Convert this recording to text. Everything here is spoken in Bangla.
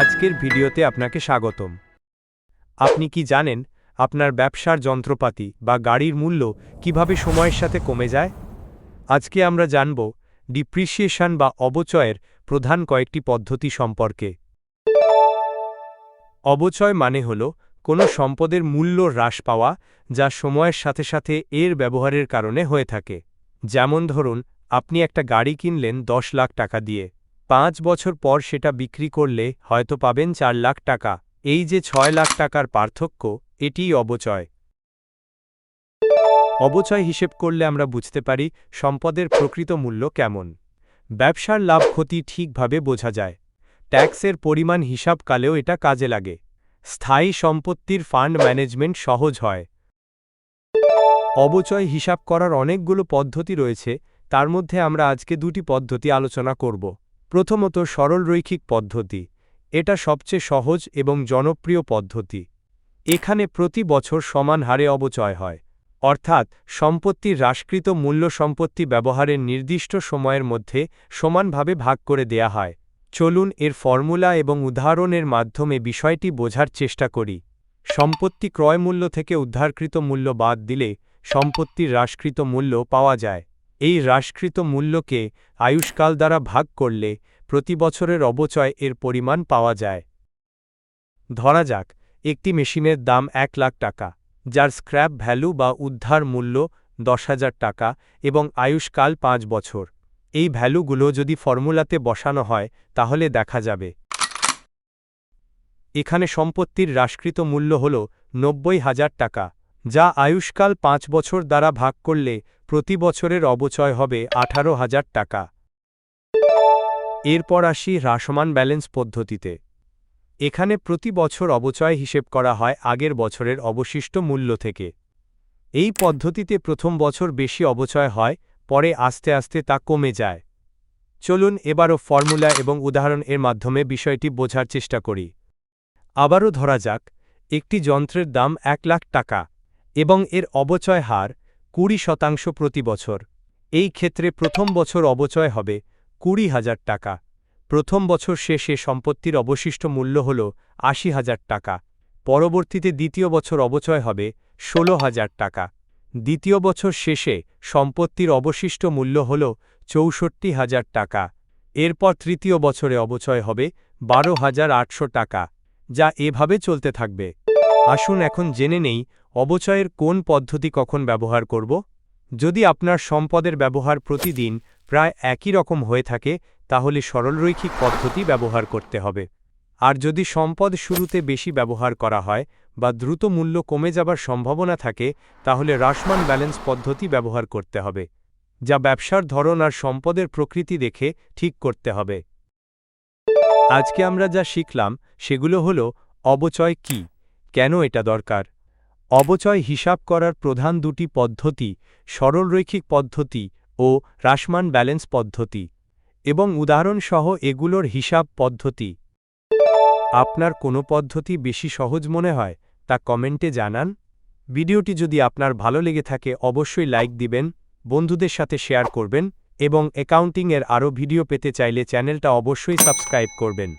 আজকের ভিডিওতে আপনাকে স্বাগতম। আপনি কি জানেন, আপনার ব্যবসার যন্ত্রপাতি বা গাড়ির মূল্য কীভাবে সময়ের সাথে কমে যায়? আজকে আমরা জানব ডিপ্রিসিয়েশন বা অবচয়ের প্রধান কয়েকটি পদ্ধতি সম্পর্কে। অবচয় মানে হল কোনো সম্পদের মূল্য হ্রাস পাওয়া যা সময়ের সাথে সাথে এর ব্যবহারের কারণে হয়ে থাকে। যেমন ধরুন, আপনি একটা গাড়ি কিনলেন দশ লাখ টাকা দিয়ে। পাঁচ বছর পর সেটা বিক্রি করলে হয়তো পাবেন চার লাখ টাকা। এই যে ছয় লাখ টাকার পার্থক্য, এটিই অবচয়। অবচয় হিসেব করলে আমরা বুঝতে পারি সম্পদের প্রকৃত মূল্য কেমন। ব্যবসার লাভ ক্ষতি ঠিকভাবে বোঝা যায়। ট্যাক্সের পরিমাণ হিসাবকালেও এটা কাজে লাগে। স্থায়ী সম্পত্তির ফান্ড ম্যানেজমেন্ট সহজ হয়। অবচয় হিসাব করার অনেকগুলো পদ্ধতি রয়েছে, তার মধ্যে আমরা আজকে দুটি পদ্ধতি আলোচনা করব। প্রথমত সরল রৈখিক পদ্ধতি, এটা সবচেয়ে সহজ এবং জনপ্রিয় পদ্ধতি। এখানে প্রতি বছর সমান হারে অবচয় হয়, অর্থাৎ সম্পত্তির হ্রাসকৃত মূল্য সম্পত্তি ব্যবহারের নির্দিষ্ট সময়ের মধ্যে সমানভাবে ভাগ করে দেয়া হয়। চলুন এর ফর্মুলা এবং উদাহরণের মাধ্যমে বিষয়টি বোঝার চেষ্টা করি। সম্পত্তি ক্রয় মূল্য থেকে উদ্ধারকৃত মূল্য বাদ দিলে সম্পত্তির হ্রাসকৃত মূল্য পাওয়া যায়। এই হ্রাসকৃত মূল্যকে আয়ুষ্কাল দ্বারা ভাগ করলে প্রতি বছরের অবচয় এর পরিমাণ পাওয়া যায়। ধরা যাক, একটি মেশিনের দাম এক লাখ টাকা, যার স্ক্র্যাপ ভ্যালু বা উদ্ধার মূল্য দশ হাজার টাকা এবং আয়ুষ্কাল পাঁচ বছর। এই ভ্যালুগুলো যদি ফর্মুলাতে বসানো হয়, তাহলে দেখা যাবে। এখানে সম্পত্তির হ্রাসকৃত মূল্য হল নব্বই হাজার টাকা, যা আয়ুষ্কাল পাঁচ বছর দ্বারা ভাগ করলে প্রতি বছরের অবচয় হবে আঠারো হাজার টাকা। এরপর আসি হ্রাসমান ব্যালেন্স পদ্ধতিতে। এখানে প্রতি বছর অবচয় হিসেব করা হয় আগের বছরের অবশিষ্ট মূল্য থেকে। এই পদ্ধতিতে প্রথম বছর বেশি অবচয় হয়, পরে আস্তে আস্তে তা কমে যায়। চলুন এবারও ফর্মুলা এবং উদাহরণ এর মাধ্যমে বিষয়টি বোঝার চেষ্টা করি। আবারও ধরা যাক, একটি যন্ত্রের দাম এক লাখ টাকা এবং এর অবচয় হার কুড়ি শতাংশ প্রতি বছর। এই ক্ষেত্রে প্রথম বছর অবচয় হবে কুড়ি হাজার টাকা। প্রথম বছর শেষে সম্পত্তির অবশিষ্ট মূল্য হল আশি হাজার টাকা। পরবর্তীতে দ্বিতীয় বছর অবচয় হবে ষোলো হাজার টাকা। দ্বিতীয় বছর শেষে সম্পত্তির অবশিষ্ট মূল্য হল চৌষট্টি হাজার টাকা। এরপর তৃতীয় বছরে অবচয় হবে বারো হাজার আটশো টাকা, যা এভাবে চলতে থাকবে। আসুন এখন জেনে নেই অবচয়ের কোন পদ্ধতি কখন ব্যবহার করব? যদি আপনার সম্পদের ব্যবহার প্রতিদিন প্রায় একই রকম হয়ে থাকে, তাহলে সরলরৈখিক পদ্ধতি ব্যবহার করতে হবে। আর যদি সম্পদ শুরুতে বেশি ব্যবহার করা হয় বা দ্রুত মূল্য কমে যাবার সম্ভাবনা থাকে, তাহলে হ্রাসমান ব্যালেন্স পদ্ধতি ব্যবহার করতে হবে, যা ব্যবসার ধরন আর সম্পদের প্রকৃতি দেখে ঠিক করতে হবে। আজকে আমরা যা শিখলাম, সেগুলো হল অবচয় কি? কেন এটা দরকার? অবচয় হিসাব করার প্রধান দুটি পদ্ধতি সরলরৈখিক পদ্ধতি ও হ্রাসমান ব্যালেন্স পদ্ধতি এবং উদাহরণসহ এগুলোর হিসাব পদ্ধতি। আপনার কোনো পদ্ধতি বেশি সহজ মনে হয় তা কমেন্টে জানান। ভিডিওটি যদি আপনার ভালো লেগে থাকে অবশ্যই লাইক দিবেন, বন্ধুদের সাথে শেয়ার করবেন এবং অ্যাকাউন্টিংয়ের আরও ভিডিও পেতে চাইলে চ্যানেলটা অবশ্যই সাবস্ক্রাইব করবেন।